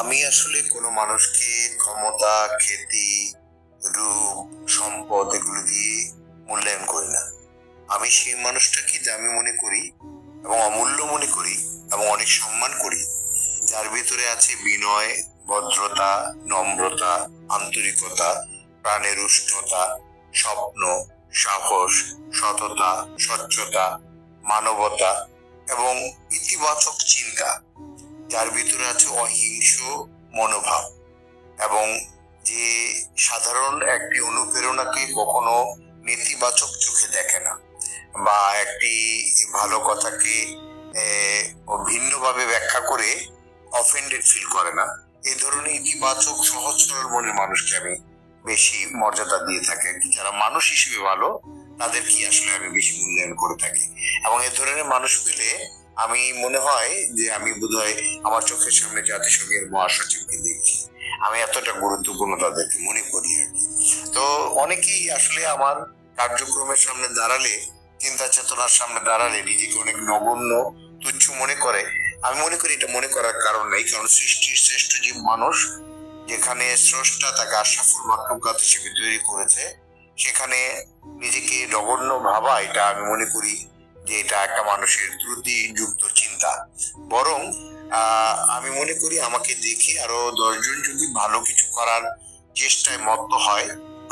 আমি আসলে কোনো মানুষকে ক্ষমতা, খ্যাতি, রূপ, সম্পদ এগুলো দিয়ে মূল্যায়ন করি না। আমি সেই মানুষটাকে দামি মনে করি এবং অমূল্য মনে করি এবং অনেক সম্মান করি, যার ভিতরে আছে বিনয়, ভদ্রতা, নম্রতা, আন্তরিকতা, প্রাণের উষ্ণতা, স্বপ্ন, সাহস, সততা, স্বচ্ছতা, মানবতা এবং ইতিবাচক চিন্তা। যার ভিতরে আছে অহিংস মনোভাব এবং যে সাধারণ একটি অনুপ্রেরণাকে কখনো নেতিবাচক চোখে দেখে না বা একটি ভালো কথাকে ভিন্নভাবে ব্যাখ্যা করে অফেন্ডেড ফিল করে না। এই ধরনের ইতিবাচক, সহজ, সরল মনের মানুষকে আমি বেশি মর্যাদা দিয়ে থাকি। যারা মানুষ হিসেবে ভালো তাদেরকে আসলে আমি বেশি মূল্যায়ন করে থাকি? এবং এ ধরনের মানুষ পেলে আমি মনে হয় যে আমি বোধহয় আমার চোখের সামনে জাতিসংঘের মহাসচিবকে দেখছি আমি এতটা গুরুত্বপূর্ণ তাদেরকে মনে করি। তো অনেকেই আসলে আমার কার্যক্রমের সামনে দাঁড়ালে, চিন্তা চেতনার সামনে দাঁড়ালে নিজেকে অনেক নগণ্য, তুচ্ছ মনে করে আমি মনে করি এটা মনে করার কারণ নেই, কারণ সৃষ্টির শ্রেষ্ঠ জীব মানুষ যেখানে স্রষ্টা তাকে আশাফুল মাকলুকাত হিসেবে তৈরি করেছে, সেখানে নিজেকে নগণ্য ভাবা, এটা আমি মনে করি যে এটা একটা মানুষের ত্রুটিযুক্ত চিন্তা। বরং আমি মনে করি আমাকে দেখে আরও দশজন যদি ভালো কিছু করার চেষ্টায় মত্ত হয়,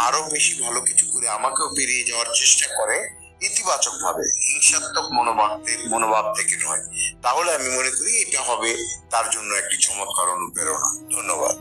আরও বেশি ভালো কিছু করে আমাকেও পেরিয়ে যাওয়ার চেষ্টা করে ইতিবাচক ভাবে হিংসাত্মক মনোভাব থেকে মনোভাব থেকে নয়। তাহলে আমি মনে করি এটা হবে তার জন্য একটি চমৎকার অনুপ্রেরণা। ধন্যবাদ।